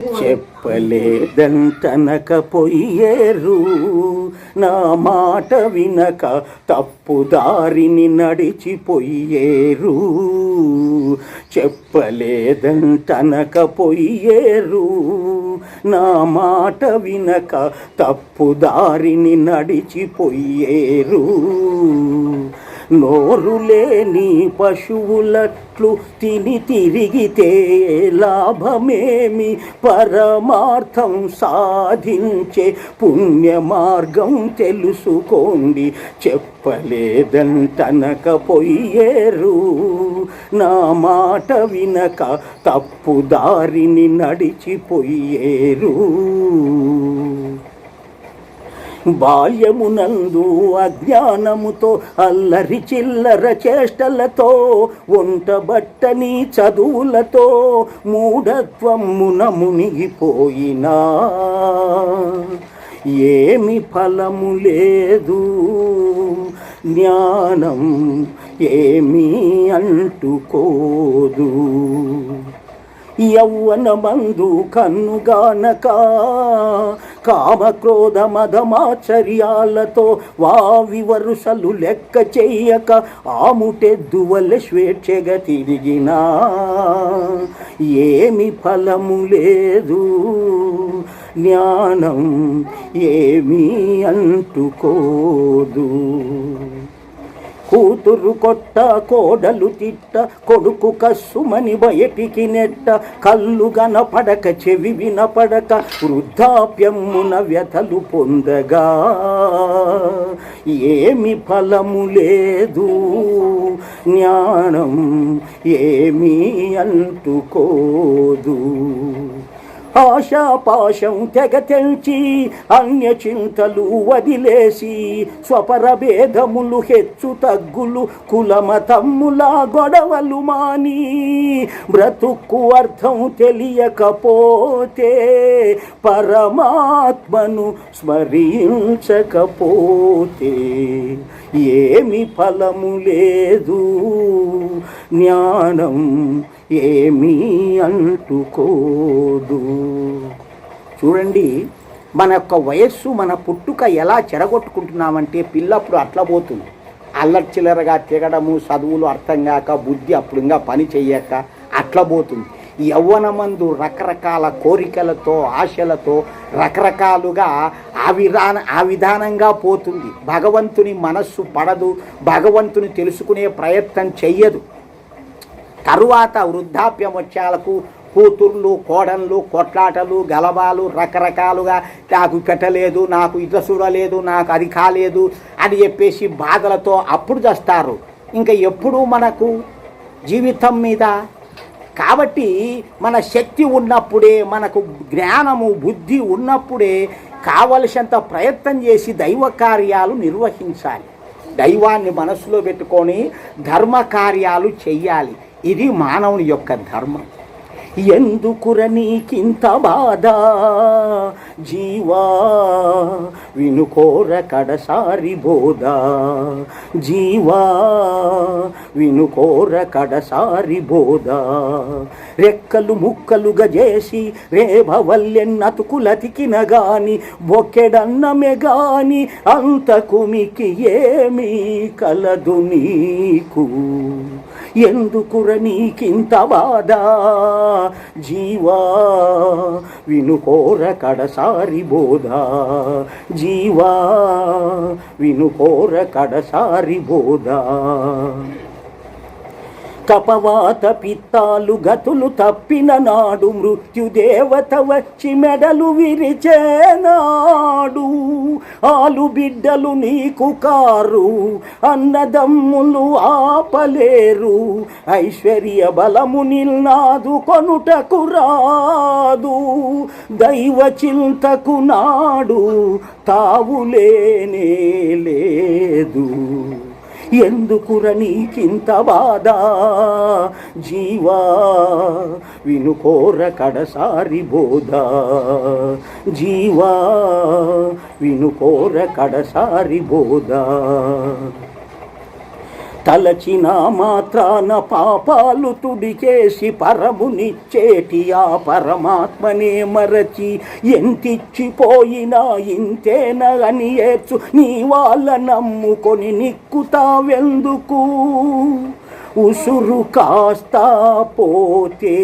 చెప్పలేదంటనకపోయేరు నా మాట వినక తప్పుదారిని నడిచిపోయేరు. చెప్పలేదంటనకపోయేరు నా మాట వినక తప్పుదారిని నడిచిపోయేరు. నోరు లేని పశువులట్లు తిని తిరిగితే లాభమేమి? పరమార్థం సాధించే పుణ్య మార్గం తెలుసుకోండి చెప్పలేదంటనకపోయేరు నా మాట వినక తప్పుదారిని నడిచిపోయేరు. బాల్యమునందు అజ్ఞానముతో అల్లరి చిల్లర చేష్టలతో ఒంటబట్టని చదువులతో మూఢత్వమున మునిగిపోయినా ఏమి ఫలము లేదు. జ్ఞానం ఏమీ అంటుకోదు. యౌవనమందు కన్నుగానక. కామక్రోధ మదమాచర్యాలతో వావి వరుసలు లెక్క చెయ్యక ఆముటెద్దువల స్వేచ్ఛగా తిరిగినా ఏమి ఫలము లేదు. జ్ఞానం ఏమీ అంటుకోదు. కూతురు కొట్ట కోడలు తిట్ట కొడుకు కస్సుమని బయటికి నెట్ట కళ్ళు గనపడక చెవి వినపడక వృద్ధాప్యమున వ్యథలు పొందగా. ఏమి ఫలము లేదు జ్ఞానం ఏమీ అంటుకోదు. ఆశాపాశం తెగ తెంచి అన్య చింతలు వదిలేసి స్వపర భేదములు హెచ్చు తగ్గులు కులమతమ్ముల గొడవలు మాని బ్రతుక్కు అర్థం తెలియకపోతే పరమాత్మను స్మరించకపోతే ఏమి ఫలము లేదు. జ్ఞానం ఏమీ అంటుకోదు. చూడండి మన యొక్క వయస్సు మన పుట్టుక ఎలా చెడగొట్టుకుంటున్నామంటే పిల్లప్పుడు అట్లా పోతుంది. అల్లరి చిల్లరగా తిరగడము చదువులు అర్థం కాక బుద్ధి అప్పుడు ఇంకా పని చెయ్యక అట్లా పోతుంది. యవ్వనమందు రకరకాల కోరికలతో ఆశలతో రకరకాలుగా ఆ విధాన ఆ విధానంగా పోతుంది. భగవంతుని మనస్సు పడదు భగవంతుని తెలుసుకునే ప్రయత్నం చెయ్యదు. తరువాత వృద్ధాప్యం వచ్చాలకు కూతుర్లు కోడళ్ళు కొట్లాటలు గలవాలు రకరకాలుగా నాకు పెట్టలేదు నాకు ఇద చూడలేదు నాకు అది కాలేదు అని చెప్పేసి బాధలతో అప్పుడు చేస్తారు. ఇంకా ఎప్పుడూ మనకు జీవితం మీద కాబట్టి మన శక్తి ఉన్నప్పుడే మనకు జ్ఞానము బుద్ధి ఉన్నప్పుడే కావలసినంత ప్రయత్నం చేసి దైవ కార్యాలు నిర్వహించాలి. దైవాన్ని మనసులో పెట్టుకొని ధర్మ కార్యాలు చెయ్యాలి. ఇది మానవుని యొక్క ధర్మం. ఎందుకుర నీకింత బాధ? జీవా వినుకోర కడసారి బోధ. జీవా వినుకోర కడసారి బోధ. రెక్కలు ముక్కలుగా చేసి రేభవల్లెన్నతుకులతికిన గాని బొక్కెడన్నమే గాని అంతకు మీకు ఏమీ కలదు నీకు. ఎందుకుర నీకింత బాధ? జీవా. వినుకోర కడసారి బోధ. జీవా. వినుకోర కడసారి బోధ. కపవాత పిత్తాలు గతులు తప్పిన నాడు మృత్యుదేవత వచ్చి మెడలు విరిచేనాడు ఆలు బిడ్డలు నీకు కారు అన్నదమ్ములు ఆపలేరు. ఐశ్వర్య బలము నిల్నాదు కొనుటకు రాదు. దైవ చింతకు నాడు తావులేనే లేదు. ఎందుకుర నీకింత బాధ? జీవా వినుకోర కడసారి బోధ. జీవా వినుకోర కడసారి బోధ. తలచిన మాత్రాన పాపాలు తుడిచేసి పరమునిచ్చేటి ఆ పరమాత్మనే మరచి ఎంతిచ్చిపోయినా ఇంతేన అని ఏర్చు నీ వాళ్ళ నమ్ముకొని నిక్కుతావెందుకు ఉసురు కాస్త పోతే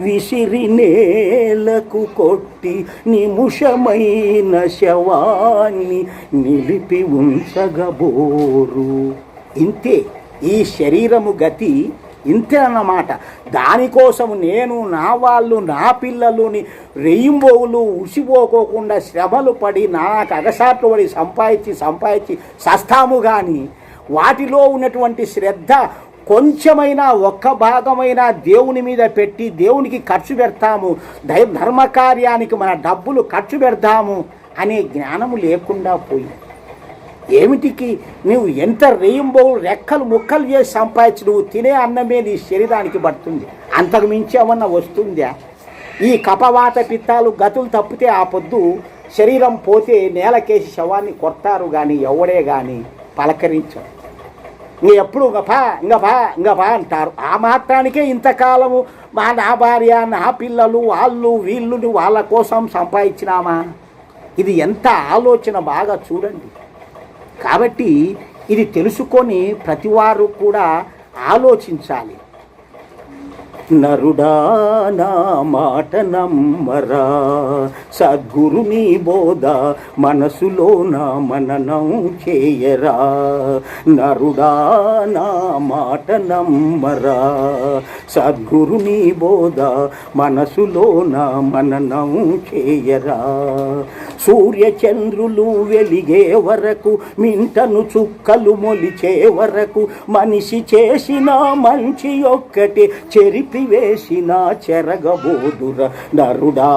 విసిరి నేలకు కొట్టి నిముషమైన శవాన్ని నిలిపి ఉంచగబోరు. ఇంతే ఈ శరీరము గతి ఇంతే అన్నమాట. దానికోసం నేను నా వాళ్ళు నా పిల్లలుని రెయింబోవులు ఉసిపోకోకుండా శ్రమలు పడి నాకు అగసాట్లు పడి సంపాదించి సంపాదించి సస్తాము కానీ వాటిలో ఉన్నటువంటి శ్రద్ధ కొంచెమైనా ఒక్క భాగమైనా దేవుని మీద పెట్టి దేవునికి ఖర్చు పెడతాము. దై ధర్మకార్యానికి మన డబ్బులు ఖర్చు పెడతాము అనే జ్ఞానము లేకుండా పోయింది. ఏమిటికి? నువ్వు ఎంత రేయింబో రెక్కలు ముక్కలు చేసి సంపాదించి నువ్వు తినే అన్నమే నీ శరీరానికి పడుతుంది. అంతకు మించి ఏమన్నా వస్తుందా? ఈ కపవాత పిత్తాలు గతులు తప్పితే ఆ పొద్దు శరీరం పోతే నేలకేసి శవాన్ని కొడతారు కానీ ఎవడే కానీ పలకరించరు. ఇంక ఎప్పుడు ఇంక పా ఇంక పా ఇంక పా అంటారు. ఆ మాత్రానికే ఇంతకాలము మా నా భార్య నా పిల్లలు వాళ్ళు వీళ్ళు వాళ్ళ కోసం సంపాదించినామా? ఇది ఎంత ఆలోచన బాగా చూడండి. కాబట్టి ఇది తెలుసుకొని ప్రతివారు కూడా ఆలోచించాలి. నరుడా నా మాట నమ్మరా. సద్గురుని బోధ మనసులో నా మననం చేయరా. నరుడా నా మాట నమ్మరా. సద్గురుని బోధ మనసులో నా మననం చేయరా. సూర్యచంద్రులు వెలిగే వరకు మింటను చుక్కలు మొలిచే వరకు మనిషి చేసిన మంచి ఒక్కటి చెరిపి వేసిన చెరగబోదుర నరుడా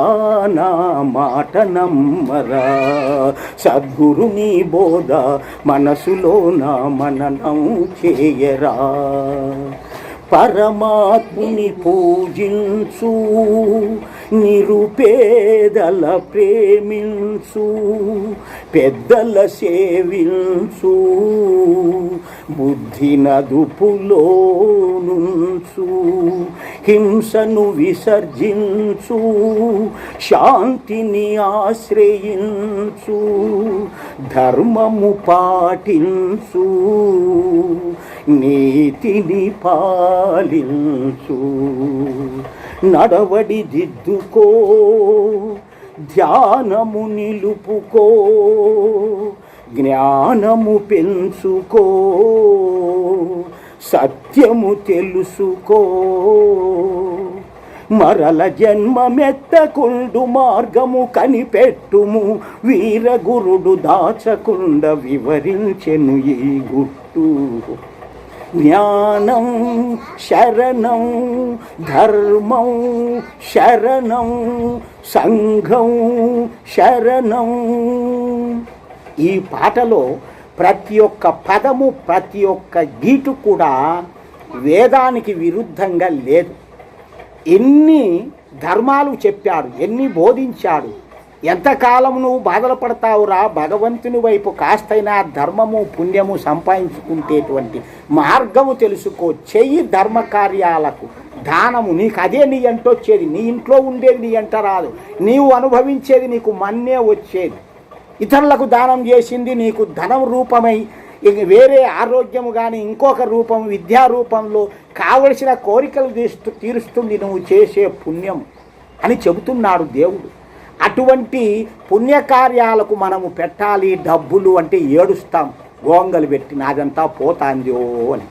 నా మాట నమ్మరా. సద్గురుని బోధ మనసులో నా మననం చేయరా. పరమాత్ముని పూజించు నిరుపేదల ప్రేమించు పెద్దల సేవించు బుద్ధి నదుపులో నుంచు హింసను విసర్జించు శాంతిని ఆశ్రయించు ధర్మము పాటించు నీతిని పాలించు. నడవడి దిద్దుకో ధ్యానము నిలుపుకో జ్ఞానము పెంచుకో. సత్యము తెలుసుకో. మరల జన్మమెత్తకుండు మార్గము కనిపెట్టుము. వీరగురుడు దాచకుండ వివరించెను ఈ గుట్టు. జ్ఞానం శరణం ధర్మం శరణం సంఘం శరణం. ఈ పాటలో ప్రతి ఒక్క పదము ప్రతి ఒక్క గీటు కూడా వేదానికి విరుద్ధంగా లేదు. ఎన్ని ధర్మాలు చెప్పాడు ఎన్ని బోధించాడు ఎంతకాలం నువ్వు బాధలు పడతావురా భగవంతుని వైపు కాస్తైనా ధర్మము పుణ్యము సంపాదించుకుంటేటువంటి మార్గము తెలుసుకో చెయ్యి ధర్మ కార్యాలకు దానము నీకు అదే నీ అంటొచ్చేది నీ ఇంట్లో ఉండేది నీ అంట రాదు. నీవు అనుభవించేది నీకు మన్నే వచ్చేది. ఇతరులకు దానం చేసింది నీకు ధనం రూపమై. ఇక వేరే ఆరోగ్యము కానీ ఇంకొక రూపం విద్యా రూపంలో కావలసిన కోరికలు తీస్తూ తీరుస్తుంది నువ్వు చేసే పుణ్యం అని చెబుతున్నాడు దేవుడు. అటువంటి పుణ్యకార్యాలకు మనము పెట్టాలి డబ్బులు అంటే ఏడుస్తాం. గోంగలు పెట్టి నాదంతా పోతాందో అని.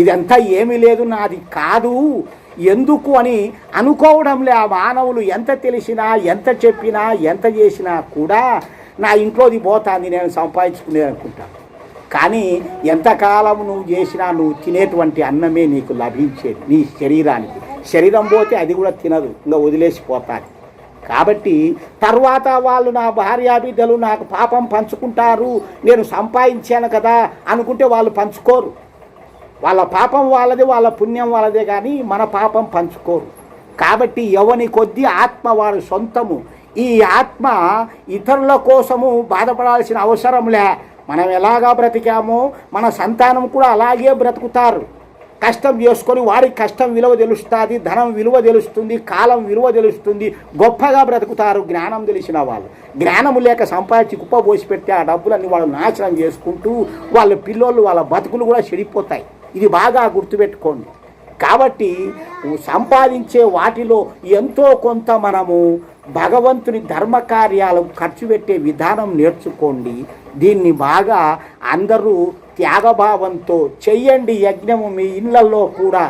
ఇదంతా ఏమీ లేదు నాది కాదు. ఎందుకు అని అనుకోవడంలే ఆ మానవులు ఎంత తెలిసినా ఎంత చెప్పినా ఎంత చేసినా కూడా నా ఇంట్లోది పోతాంది నేను సంపాదించుకునేది అనుకుంటాను కానీ ఎంతకాలం నువ్వు చేసినా నువ్వు తినేటువంటి అన్నమే నీకు లభించేది నీ శరీరానికి. శరీరం పోతే అది కూడా తినదు ఇంకా వదిలేసిపోతాను కాబట్టి తర్వాత వాళ్ళు నా భార్యా బిడ్డలు నాకు పాపం పంచుకుంటారు నేను సంపాదించాను కదా అనుకుంటే వాళ్ళు పంచుకోరు. వాళ్ళ పాపం వాళ్ళది వాళ్ళ పుణ్యం వాళ్ళదే కానీ మన పాపం పంచుకోరు. కాబట్టి ఎవని కొద్దీ ఆత్మ వారి సొంతము. ఈ ఆత్మ ఇతరుల కోసము బాధపడాల్సిన అవసరం లే. మనం ఎలాగా బ్రతికామో మన సంతానం కూడా అలాగే బ్రతుకుతారు. కష్టం చేసుకొని వారికి కష్టం విలువ తెలుస్తుంది ధనం విలువ తెలుస్తుంది కాలం విలువ తెలుస్తుంది. గొప్పగా బ్రతుకుతారు జ్ఞానం తెలిసిన వాళ్ళు. జ్ఞానము లేక సంపాదించి కుప్ప పోసి పెడితే ఆ డబ్బులన్నీ వాళ్ళు నాశనం చేసుకుంటూ వాళ్ళ పిల్లోళ్ళు వాళ్ళ బతుకులు కూడా చెడిపోతాయి. ఇది బాగా గుర్తుపెట్టుకోండి. కాబట్టి సంపాదించే వాటిలో ఎంతో కొంత మనము భగవంతుని ధర్మకార్యాలు ఖర్చు పెట్టే విధానం నేర్చుకోండి. దీన్ని బాగా అందరూ త్యాగభావంతో చెయ్యండి. యజ్ఞము మీ ఇళ్ళల్లో కూడా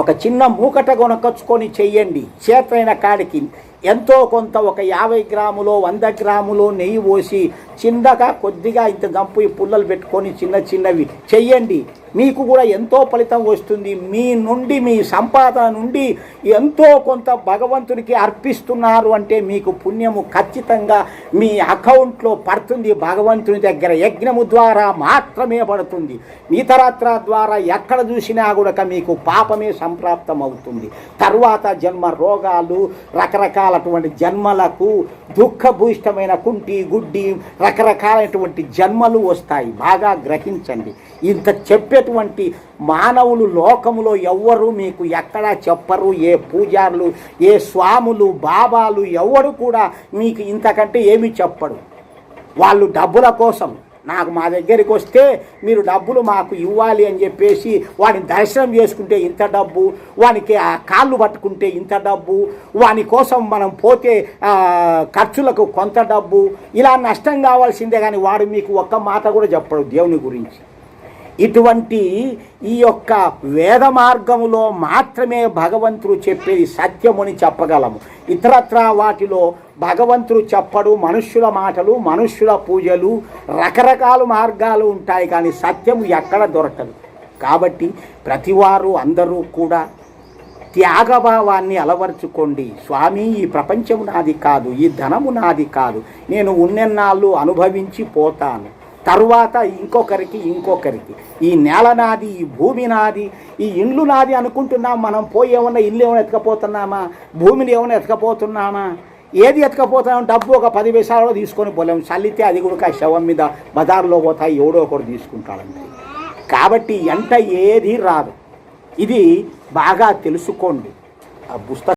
ఒక చిన్న మూకట కొనకొచ్చుకొని చెయ్యండి. చేతైన కాడికి ఎంతో కొంత ఒక యాభై గ్రాములో వంద గ్రాములో నెయ్యి పోసి చిన్నగా కొద్దిగా ఇంత గంపు ఈ పుల్లలు పెట్టుకొని చిన్న చిన్నవి చెయ్యండి. మీకు కూడా ఎంతో ఫలితం వస్తుంది. మీ నుండి మీ సంపాదన నుండి ఎంతో కొంత భగవంతునికి అర్పిస్తున్నారు అంటే మీకు పుణ్యము ఖచ్చితంగా మీ అకౌంట్లో పడుతుంది. భగవంతుని దగ్గర యజ్ఞము ద్వారా మాత్రమే పడుతుంది. ఇతరత్ర ద్వారా ఎక్కడ చూసినా కూడా మీకు పాపమే సంప్రాప్తం అవుతుంది తర్వాత జన్మ రోగాలు రకరకాలటువంటి జన్మలకు దుఃఖభూయిష్టమైన కుంటి గుడ్డి రకరకాలైనటువంటి జన్మలు వస్తాయి. బాగా గ్రహించండి. ఇంత చెప్పే చెప్పేటువంటి మానవులు లోకములో ఎవ్వరు మీకు ఎక్కడా చెప్పరు ఏ పూజారులు ఏ స్వాములు బాబాలు ఎవరు కూడా మీకు ఇంతకంటే ఏమీ చెప్పడు వాళ్ళు డబ్బుల కోసం నాకు మా దగ్గరికి వస్తే మీరు డబ్బులు మాకు ఇవ్వాలి అని చెప్పేసి వాడిని దర్శనం చేసుకుంటే ఇంత డబ్బు వానికి ఆ కాళ్ళు పట్టుకుంటే ఇంత డబ్బు వాని కోసం మనం పోతే ఖర్చులకు కొంత డబ్బు ఇలా నష్టం కావాల్సిందే కానీ వాడు మీకు ఒక్క మాట కూడా చెప్పడు దేవుని గురించి. ఇటువంటి ఈ యొక్క వేద మార్గములో మాత్రమే భగవంతుడు చెప్పేది సత్యముని చెప్పగలము. ఇతరత్రా వాటిలో భగవంతుడు చెప్పడు మనుష్యుల మాటలు మనుష్యుల పూజలు రకరకాల మార్గాలు ఉంటాయి కానీ సత్యము ఎక్కడ దొరకదు. కాబట్టి ప్రతివారు అందరూ కూడా త్యాగభావాన్ని అలవర్చుకోండి. స్వామి ఈ ప్రపంచము నాది కాదు ఈ ధనము నాది కాదు. నేను ఉన్నెన్నాళ్ళు అనుభవించి పోతాను. తరువాత ఇంకొకరికి ఇంకొకరికి. ఈ నేల నాది ఈ భూమి నాది ఈ ఇండ్లు నాది అనుకుంటున్నాం మనం పోయి ఏమన్నా ఇల్లు ఏమైనా ఎత్తుకపోతున్నామా? భూమిని ఏమైనా ఎత్తుకపోతున్నామా? ఏది ఎత్తుకపోతున్నాం డబ్బు ఒక పది పైసలలో తీసుకొని పోలేము చల్లితే అది కూడా శవం మీద బజార్లో పోతాయి ఎవడో ఒకడు తీసుకుంటాడండి కాబట్టి ఎంట ఏది రాదు. ఇది బాగా తెలుసుకోండి. ఆ పుస్తకం